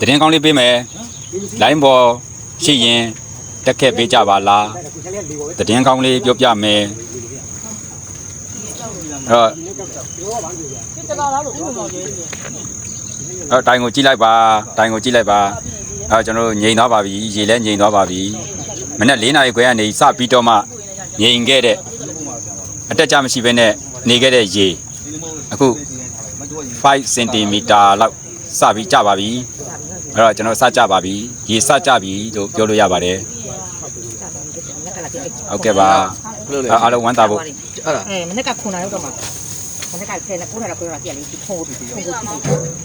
တည်င်းကောင်းလေးပေးမယ်လိုင်းပေါ်ရှိရင်တက်ခက်ပေးကြပါလားတည်င်းကောင်းလေးပြောပြမယ်အဲ့တော့အဲ့တိုင်ကိုကြည့်လိုက်ပါတိုင်ကိုကြည့်လိုက်ပါအဲ့ကျွန်တော်တို့ငြိမ်သွားပါပြီရေလည်းငြိမ်သွားပါပြီမနေ့၄နာရီခွဲကနေစပြီးတော့မှငြိမ်ခဲ့တဲ့အတက်ကြမရှိဘဲနဲ့နေခဲ့တဲ့ရေအခု5 cm လောက်စပြီးကြပါပြီ အဲ့တော့ကျွန်တော်စကြပါပြီရေစကြပြီလို့ပြောလို့ရပါတယ်ဟုတ်ကဲ့ပါအဲ့အားလုံးဝမ်းသာဖို့အဲ့ဒါအဲမနေ့က9နာရီတော့မှာမနေ့က10နာရီ9နာရီ9နာရီပြလေးဒီခုံးကိုခုံးကို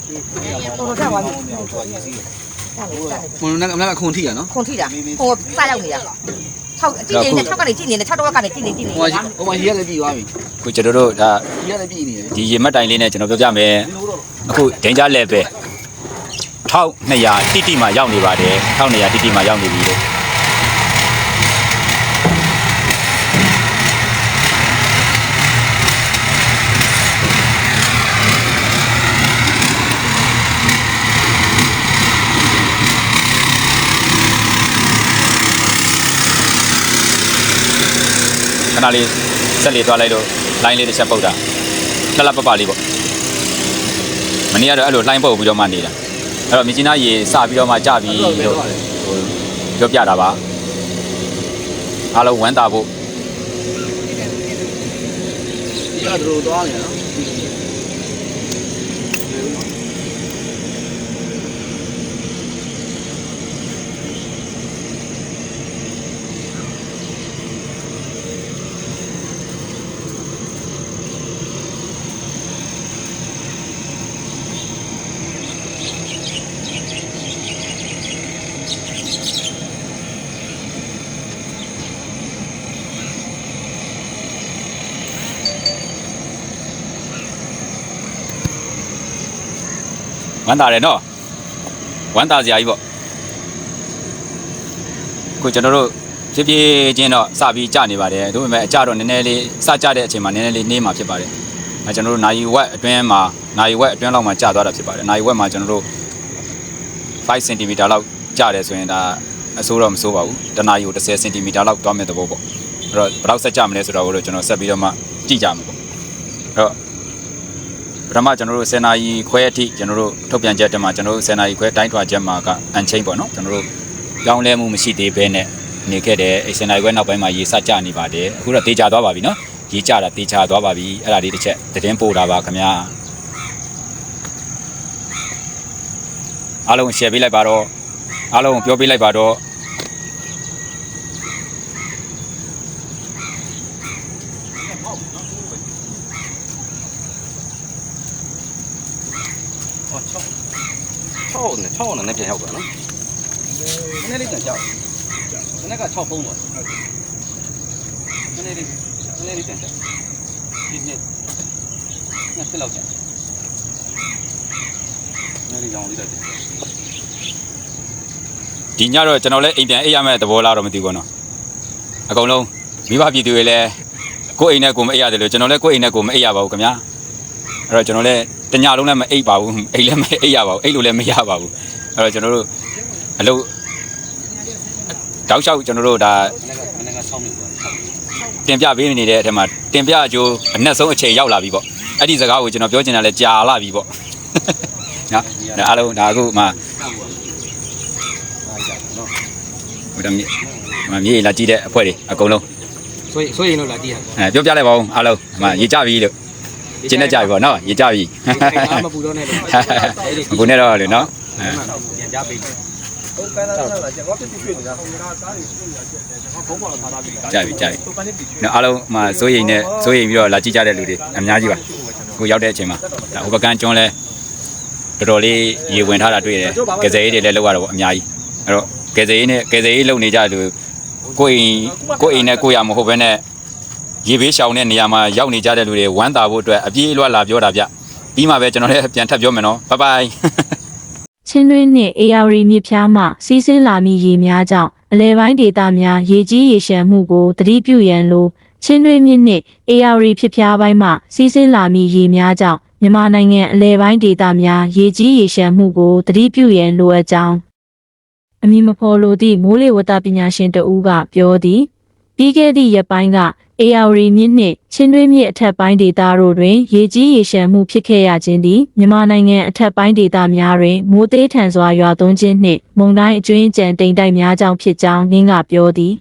ကြည့်တယ်တော်တော်ကြာသွားပြီကြာနေကြာနေမနက်ကမနက်ကခုန်ထိရနော်ခုံထိတာဟိုစရောက်နေတာ6ကြည့်နေ6ကနေကြည့်နေ6တော့ကနေကြည့်နေကြည့်နေဟိုမှာဟိုမှာရေရလည်းပြည်သွားပြီအခုကျွန်တော်တို့ဒါရေရလည်းပြည်နေတယ်ဒီရေမှတ်တိုင်လေးနဲ့ကျွန်တော်ပြောပြမယ်အခု danger level 1200တိတိမှရောက်နေပါတယ်1200တိတိမှရောက်နေပြီလို့ခဏလေးဆက်လေးသွားလိုက်လို့လိုင်းလေးတစ်ချက်ပုတ်တာလှလှပပလေးပေါ့မနေ့ကတော့အဲ့လိုလိုင်းပုတ်ပြီးတော့မှနေတာ အဲ့တော့မြကြီးနားရေစပြီးတော့မှကြပြီလို့ဟိုပြောပြတာပါအားလုံးဝမ်းသာဖို့ဒီကတို့သွားနေနော် ဝမ်းသာတယ်နော်ဝမ်းသာစရာကြီးပေါ့အခုကျွန်တော်တို့ဖြည်းဖြည်းချင်းတော့စပြီးကြနေပါတယ်ဒါပေမဲ့အကြတော့နည်းနည်းလေးစကြတဲ့အချိန်မှာနည်းနည်းလေးနှေးမှာဖြစ်ပါတယ်အဲကျွန်တော်တို့နိုင်ဝက်အတွင်းမှာနိုင်ဝက်အတွင်းလောက်မှာကြာသွားတာဖြစ်ပါတယ်နိုင်ဝက်မှာကျွန်တော်တို့5 cm လောက်ကြာတယ်ဆိုရင်ဒါအဆိုးတော့မဆိုးပါဘူးတနာရီကို10 cm လောက်သွားမဲ့သဘောပေါ့အဲ့တော့ဘယ်လောက်ဆက်ကြမလဲဆိုတော့ကျွန်တော်ဆက်ပြီးတော့မှကြည့်ကြမှာပေါ့အဲ့တော့ ပထမကျွန်တော်တို့10နာရီခွဲအထိကျွန်တော်တို့ထုတ်ပြန်ချက်တက်မှာကျွန်တော်တို့10နာရီခွဲတိုင်းထွာချက်မှာကအန်ချင်းပေါ့နော်ကျွန်တော်တို့ကြောင်းလဲမှုမရှိသေးဘဲနဲ့နေခဲ့တယ်အဲ10နာရီခွဲနောက်ပိုင်းမှာရေစကြနေပါတယ်အခုတော့တေချာသွားပါပြီနော်ရေကြတာတေချာသွားပါပြီအဲ့ဒါလေးတစ်ချက်သတင်းပို့တာပါခင်ဗျာအားလုံး share ပေးလိုက်ပါတော့အားလုံးပြောပေးလိုက်ပါတော့ 6နဲ့6နဲ့ပြန်ရောက်သွားနော်နည်းနည်းလေးပြန်ကြောက်နည်းနည်းက6ပုံးပါနည်းနည်းလေးနည်းနည်းလေးပြန်ကြောက်ဒီနေ့နှစ်ဆက်လောက်ကြာနည်းနည်းကြောင်လေးတော့ဒီညတော့ကျွန်တော်လည်းအိမ်ပြန်အိပ်ရမယ့်သဘောလားတော့မသိဘူးနော်အကုန်လုံးမိဘပြည်သူတွေလည်းကိုယ့်အိမ်နဲ့ကိုယ်မအိပ်ရတယ်လို့ကျွန်တော်လည်းကိုယ့်အိမ်နဲ့ကိုယ်မအိပ်ရပါဘူးခင်ဗျာ အဲ့တော့ကျွန်တော်လည်းတညလုံးလည်းမအိပ်ပါဘူးအိပ်လည်းမအိပ်ရပါဘူးအိပ်လို့လည်းမရပါဘူးအဲ့တော့ကျွန်တော်တို့အလုပ်တောက်လျှောက်ကျွန်တော်တို့ဒါနည်းနည်းက6မိနစ်ပါတင်ပြပေးနေတဲ့အထက်မှာတင်ပြအကျိုးအနက်ဆုံးအချိန်ရောက်လာပြီပေါ့အဲ့ဒီစကားကိုကျွန်တော်ပြောချင်တာလဲကြာလာပြီပေါ့နော်ဒါအားလုံးဒါအခုမှဟိုတမြေမမြေလာကြည့်တဲ့အဖွဲ့တွေအကုန်လုံးဆိုရင်ဆိုရင်တော့လာကြည့်ရအဲပြောပြလိုက်ပါဦးအားလုံးအမရေကြပြီလို့ ကျင်းနေကြပြီပေါ့နော်ရေကြပြီဘာမှပူတော့နဲ့အခုနဲ့တော့လေနော်အဲပြန်ကြပေးတယ်ကြပြီကြပြီနော်အားလုံးမစိုးရိမ်နဲ့စိုးရိမ်ပြီးတော့လာကြည့်ကြတဲ့လူတွေအများကြီးပါကိုရောက်တဲ့အချိန်မှာဒါဟိုဘကန်ကျွန်းလဲတော်တော်လေးရေဝင်ထားတာတွေ့တယ်ကယ်ဆယ်ရေးတွေလည်းလောက်ရတော့ပေါ့အများကြီးအဲ့တော့ကယ်ဆယ်ရေးနဲ့ကယ်ဆယ်ရေးလုပ်နေကြလူကိုယ့်အိမ်ကိုယ့်အိမ်နဲ့ကိုယ့်ရမဟုတ်ဘဲနဲ့ ရေဘေးရှောင်တဲ့နေရာမှာရောက်နေကြတဲ့လူတွေဝမ်းသာဖို့အတွက်အပြေးအလွှတ်လာပြောတာဗျပြီးမှပဲကျွန်တော်လည်းပြန်ထပ်ပြောမယ်နော်ဘိုင်ဘိုင်ချင်းတွင်းနှင့်အေယာရီမြစ်ဖျားမှစီးဆင်းလာမည့်ရေများကြောင့်အလဲပိုင်းဒေသများရေကြီးရေရှမ်းမှုကိုသတိပြုရန်လိုချင်းတွင်းမြစ်နှင့် AR ဖြစ်ဖျားပိုင်းမှစီးဆင်းလာမည့်ရေများကြောင့်မြန်မာနိုင်ငံအလဲပိုင်းဒေသများရေကြီးရေရှမ်းမှုကိုသတိပြုရန်လိုအပ်ကြောင်းအမည်မဖော်လိုသည့်မိုးလေဝသပညာရှင်တဦးကပြောသည်ပြီးခဲ့သည့်ရက်ပိုင်းက AR မြစ်နှင့်ချင်းတွင်းမြစ်အထက်ပိုင်းဒေသတို့တွင်ရေကြီးရေရှမ်းမှုဖြစ်ခဲ့ရခြင်းသည်မြန်မာနိုင်ငံအထက်ပိုင်းဒေသများတွင်မိုးသေးထန်စွာရွာသွန်းခြင်းနှင့်မုန်တိုင်းအကျွင်းအကြံတိမ်တိုက်များကြောင့်ဖြစ်ကြောင်းနင်းကပြောသည်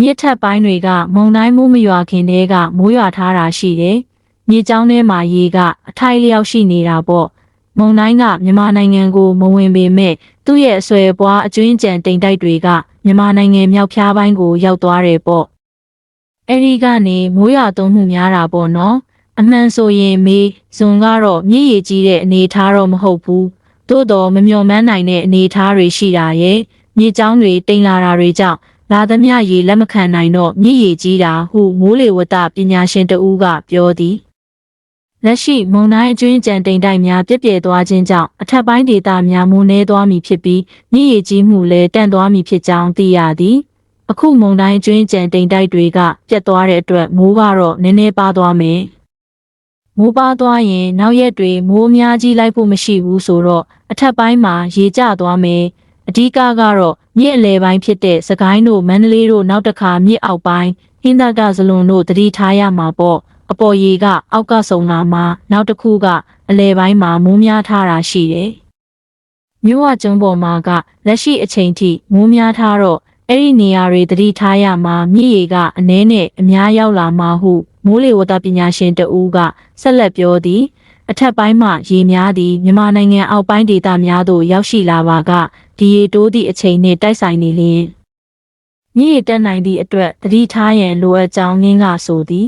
မြစ်ထက်ပိုင်းတွေကမုန်တိုင်းမိုးမရွာခင်တည်းကမိုးရွာထားတာရှိတယ်။မြေကြောင်းထဲမှာရေကအထိုက်လျောက်ရှိနေတာပေါ့။မုန်တိုင်းကမြန်မာနိုင်ငံကိုမဝင်ပေမဲ့သူ့ရဲ့အဆွဲပွားအကျွင်းအကြံတိမ်တိုက်တွေကမြန်မာနိုင်ငံမြောက်ဖျားပိုင်းကိုရောက်သွားတယ်ပေါ့။ အဲဒီကနေမိုးရွာသွန်းမှုများတာပေါ့နော်။အမှန်ဆိုရင်မေးဇွန်ကတော့မြည်ရည်ကြီးတဲ့အနေအထားတော့မဟုတ်ဘူး။သို့တော်မမျှော်မှန်းနိုင်တဲ့အနေအထားတွေရှိတာရဲ့မြေကြောင်းတွေတိမ်လာတာတွေကြောင့်လာသမျှရေလက်မခံနိုင်တော့မြည်ရည်ကြီးတာဟုမိုးလေဝသပညာရှင်တဦးကပြောသည်လက်ရှိမုန်တိုင်းအကျွင်းကြံတိမ်တိုက်များပြည့်ပြည့်သွားခြင်းကြောင့်အထက်ပိုင်းဒေသများမိုးနှဲသွားမည်ဖြစ်ပြီးမြည်ရည်ကြီးမှုလည်းတန့်သွားမည်ဖြစ်ကြောင်းသိရသည် အခုမုန်တိုင်းအကျွင်းကြံတိမ်တိုက်တွေကပြတ်သွားတဲ့အတွက်မိုးကတော့နည်းနည်းပါသွားမယ်မိုးပါသွားရင်နောက်ရက်တွေမိုးအများကြီးလိုက်ဖို့မရှိဘူးဆိုတော့အထက်ပိုင်းမှာရေကျသွားမယ်အဓိကကတော့မြစ်အလဲပိုင်းဖြစ်တဲ့စကိုင်းတို့မန္တလေးတို့နောက်တစ်ခါမြစ်အောက်ပိုင်းဟင်းသာကဇလွန်တို့တတိထားရမှာပေါ့အပေါ်ရေကအောက်ကဆုံလာမှာနောက်တစ်ခုကအလဲပိုင်းမှာမိုးများထားတာရှိတယ်မြို့ဝကျုံပေါ်မှာကလက်ရှိအချိန်ထိမိုးများထားတော့ အဲ့ဒီနေရာတွေတတိထားရမှာမြစ်ရေကအနှဲနဲ့အများရောက်လာမှာဟုမိုးလေဝသပညာရှင်တဦးကဆက်လက်ပြောသည်အထက်ပိုင်းမှရေများသည့်မြန်မာနိုင်ငံအောက်ပိုင်းဒေသများသို့ရောက်ရှိလာပါကဒီရေတိုးသည့်အချိန်နှင့်တိုက်ဆိုင်နေလျင်မြစ်ရေတက်နိုင်သည့်အတွက်သတိထားရန်လိုအပ်ကြောင်းငင်းကဆိုသည်